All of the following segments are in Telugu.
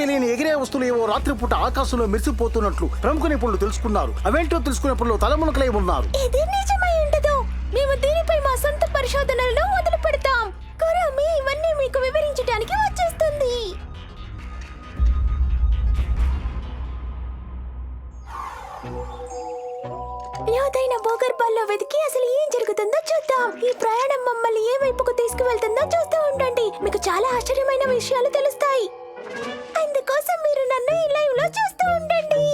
తెలియని ఎగిరే వస్తువులు ఏవో రాత్రిపూట ఆకాశంలో మెరిసిపోతున్నట్లు ప్రముఖ నిపుణులు తెలుసుకున్నారు. అవేంటో తెలుసుకునేప్పుడు తలమునకలై ఉన్నారు. ఇది నిజమై ఉండదు? మేము దీనిపై మా సొంత పరిశోధనలను మొదలు పెడతాం కొరమి ఇవన్నీ మీకు వివరించడానికి వచ్చేస్తుంది. లోతైన భూగర్భాల్లో వెతికి అసలు ఏం జరుగుతుందో చూద్దాం. ఈ ప్రయాణం మమ్మల్ని ఏ వైపుకు తీసుకువెళ్తుందో చూస్తూ ఉండండి. మీకు చాలా ఆశ్చర్యమైన విషయాలు తెలుస్తాయి. అందుకోసం మీరు నన్ను ఈ లైవ్లో చూస్తూ ఉండండి.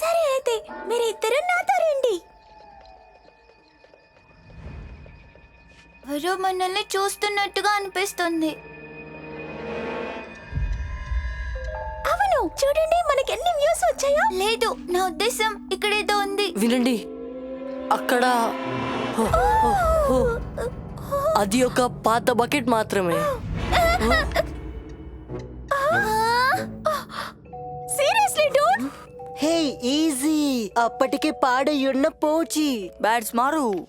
సరే అయితే మీరిద్దరు నాతో రండి. ఎవరో మనల్ని చూస్తున్నట్టుగా అనిపిస్తుంది. అవును చూడండి మనకి ఎన్ని వ్యూస్ వచ్చాయో. లేదు నా ఉద్దేశం ఇక్కడ ఏదో ఉంది. వినండి అక్కడ. అది ఒక పాత బకెట్ మాత్రమే. Seriously dude? Hey easy. అప్పటికే పాడయ్యున్న పోచి. బ్యాట్స్ మారు.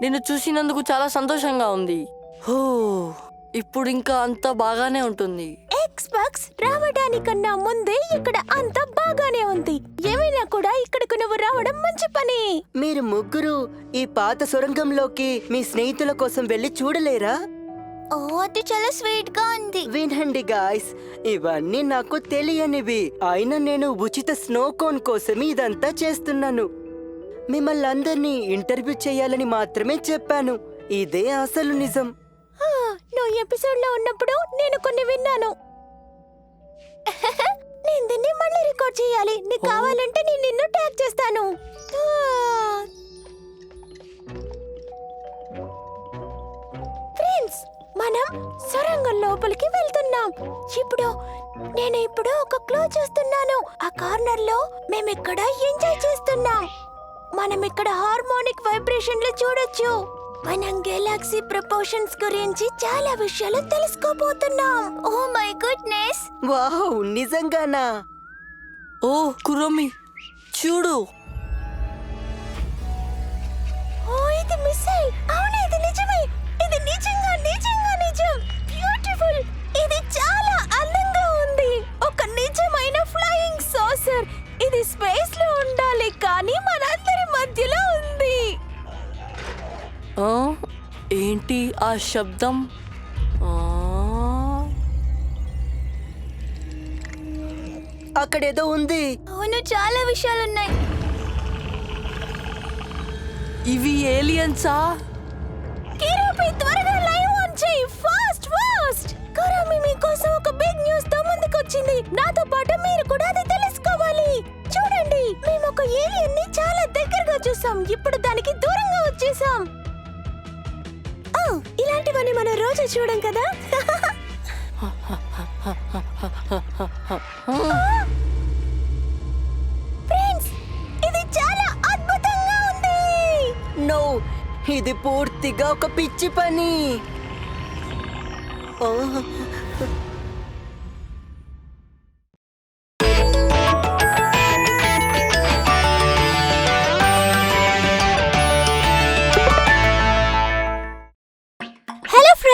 నిన్ను చూసినందుకు చాలా సంతోషంగా ఉంది. హో. ఇప్పుడు ఇంకా అంత బాగానే ఉంటుంది. ఎక్స్ బాక్స్ రావడానికన్నా ముందే ఇక్కడ అంత బాగానే ఉంది. ఏమైనా కూడా ఇక్కడకు నువ్వు రావడం మంచి పని. మీరు ముగ్గురు ఈ పాత సొరంగంలోకి మీ స్నేహితుల కోసం వెళ్ళి చూడలేరా? ఓ అది చాలా స్వీట్గా ఉంది. వినండి గాయ్స్ ఇవన్నీ నాకు తెలియనివి. అయినా నేను ఉచిత స్నో కోన్ కోసం ఇదంతా చేస్తున్నాను. మిమ్మల్ని అందరినీ ఇంటర్వ్యూ చేయాలని మాత్రమే చెప్పాను. ఇదే అసలు నిజం. నువ్వు ఎపిసోడ్లో ఉన్నప్పుడు నేను కొన్ని విన్నాను. నేను దీన్ని మళ్ళీ రికార్డ్ చేయాలి. నీకు కావాలంటే నేను నిన్ను ట్యాగ్ చేస్తాను. మనం సొరంగం లోపలికి వెళ్తున్నాం. ఇప్పుడు నేను ఇప్పుడు ఒక క్లో చూస్తున్నాను. ఆ కార్నర్లో మేము ఇక్కడ ఎంజాయ్ చేస్తున్నాం. మనం ఇక్కడ హార్మోనిక్ వైబ్రేషన్లు చూడొచ్చు. మనం గెలాక్సీ ప్రపోర్షన్స్ గురించి చాలా విషయాలు తెలుసుకోబోతున్నాం. ఓ మై గుడ్నెస్ వావ్ నిజంగానా? ఓ కురోమి చూడు. ఓ ఇది మిసైల్ అవును? ఏంటి ఆ శబ్దం? అక్కడేదో ఉంది. అవును చాలా విషయాలున్నాయి. ఇవి ఏలియన్సా? కిరాపి త్వరగా లైవ్ ఆన్ చేయి. Fast fast. కరామి మీకోసం ఒక బిగ్ న్యూస్తో ముందుకొచ్చింది. నాతో పాటు మీరు కూడా అది తెలుసుకోవాలి. చూడండి మేము ఒక ఏలియన్ని చాలా దగ్గరగా చూసాం. ఇప్పుడు దానికి దూరంగా వచ్చేసాం. ఇలాంటివన్నీ మనం రోజు చూడం కదా. ఫ్రెండ్స్ ఇది చాలా అద్భుతంగా ఉంది. నో ఇది పూర్తిగా ఒక పిచ్చి పని. ఆ,